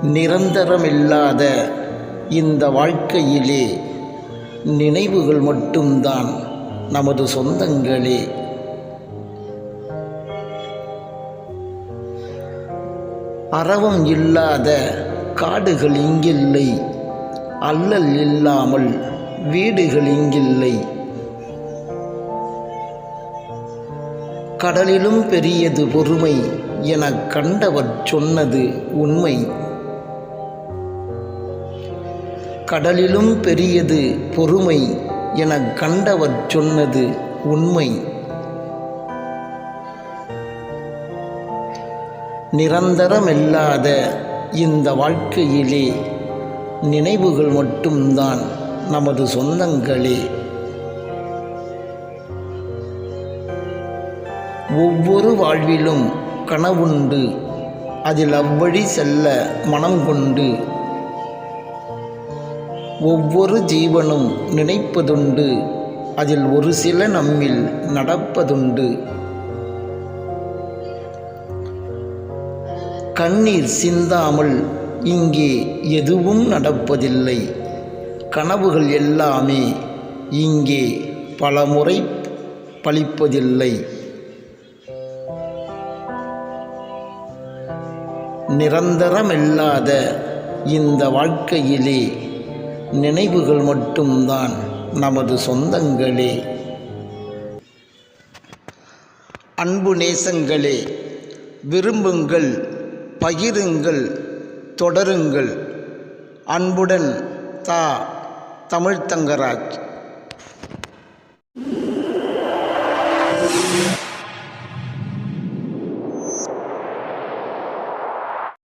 நிரந்தரமில்லாத இந்த வாழ்க்கையிலே நினைவுகள் மட்டும்தான் நமது சொந்தங்களே. அறவம் இல்லாத காடுகள் இங்கில்லை அல்லல் இல்லாமல் வீடுகள் இங்கில்லை. கடலிலும் பெரியது பொறுமை எனக் கண்டவர் சொன்னது உண்மை. கடலிலும் பெரியது பொறுமை எனக் கண்டவர் சொன்னது உண்மை. நிரந்தரமில்லாத இந்த வாழ்க்கையிலே நினைவுகள் மட்டும்தான் நமது சொந்தங்களே. ஒவ்வொரு வாழ்விலும் கனவுண்டு அதில் அவ்வழி செல்ல மனம் கொண்டு ஒவ்வொரு ஜீவனும் நினைப்பதுண்டு. அதில் ஒரு சில நம்மில் நடப்பதுண்டு. கண்ணீர் சிந்தாமல் இங்கே எதுவும் நடப்பதில்லை. கனவுகள் எல்லாமே இங்கே பலமுறை பழிப்பதில்லை. நிரந்தரமில்லாத இந்த வாழ்க்கையிலே நினைவுகள் மட்டும்தான் நமது சொந்தங்களே. அன்பு நேசங்களே விரும்புங்கள் பகிருங்கள் தொடருங்கள். அன்புடன் தா தமிழ்த்தங்கராஜ்